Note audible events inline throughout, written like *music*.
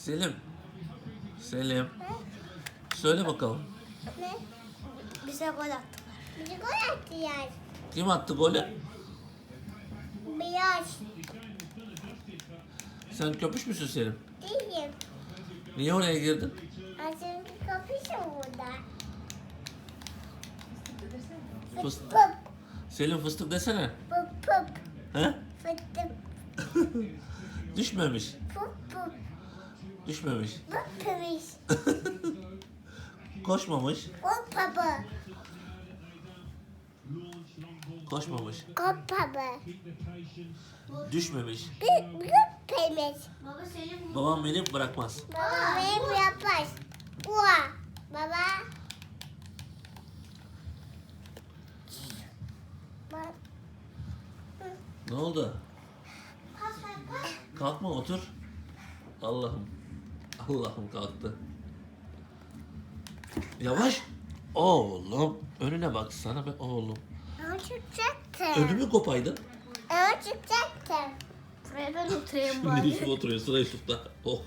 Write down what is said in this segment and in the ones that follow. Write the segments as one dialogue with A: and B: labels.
A: Selim. Selim. Söyle bakalım.
B: Ne?
C: Bize gol attılar.
B: Bizi gol attılar.
A: Kim attı golü?
B: Beyaz.
A: Sen köpüş müsün Selim?
B: Değilim.
A: Niye oraya girdin?
B: Aslında kapışım burada.
A: Fıs-
B: Pıp
A: Selim fıstık desene.
B: pıp pıp.
A: He?
B: Fıttık *laughs*
A: Düşmemiş.
B: pıp.
A: Düşmemiş.
B: Pıp pımış.
A: Koşmamış.
B: O papa.
A: Koşmamış.
B: Kop papa.
A: Düşmemiş.
C: Baba senin
A: Babam beni bırakmaz.
B: Baba benim yapar. Ua. Baba. Bak.
A: Ne oldu? Kalkma otur. Allah'ım. Allah'ım kalktı. Yavaş. Oğlum. Önüne bak sana be oğlum.
B: Ama çıkacaktım.
A: Ödümü kopaydın.
B: Ama çıkacaktım.
C: buraya ben oturayım *laughs*
A: Şimdi
C: bari.
A: Yusuf oturuyor sıra Yusuf'ta. Oh.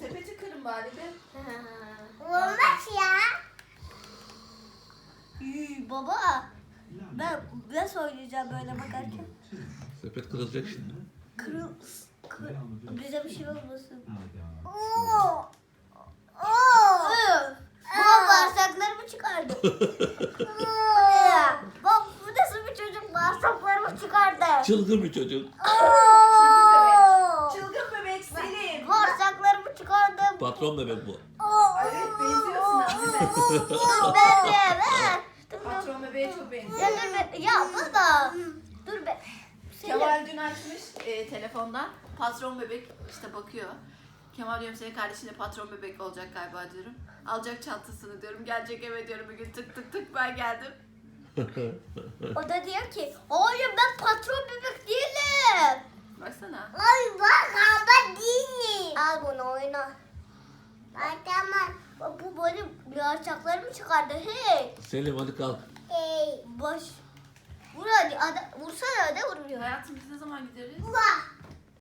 D: Sepeti kırın bari bir. *laughs*
B: Olmaz ya.
C: Yuh, baba. Ben nasıl oynayacağım böyle bakarken?
A: Sepet kırılacak şimdi.
C: Kırıl... Bize bir şey olmasın.
B: Oo. Oo.
C: Baba bağırsaklarımı çıkardı. Baba bu nasıl bir çocuk bağırsaklarımı çıkardı.
A: Çılgın bir çocuk.
B: Oo.
D: Çılgın bebek Selim.
C: Bağırsaklarımı çıkardım.
A: Patron bebek bu.
D: Evet benziyorsun.
C: Dur ben de be. Dur, dur.
D: Patron bebeğe çok benziyor.
C: Ya dur be. Ya baba. Dur be.
D: Kemal dün açmış e, telefondan. Patron bebek işte bakıyor. Kemal diyorum senin kardeşine patron bebek olacak galiba diyorum. Alacak çantasını diyorum. Gelecek eve diyorum bir gün tık tık tık ben geldim. *laughs*
C: O da diyor ki hayır ben patron bebek değilim.
D: Baksana.
B: Ay bak ama değilim.
C: Al bunu oyna.
B: Ay tamam.
C: Bu benim bağırsaklarımı çıkardı. Hey.
A: Selim hadi kalk.
B: Ey.
C: Boş. Vur hadi. Ada, vursana hadi vurmuyor.
D: Hayatım biz ne zaman gideriz?
B: Vah.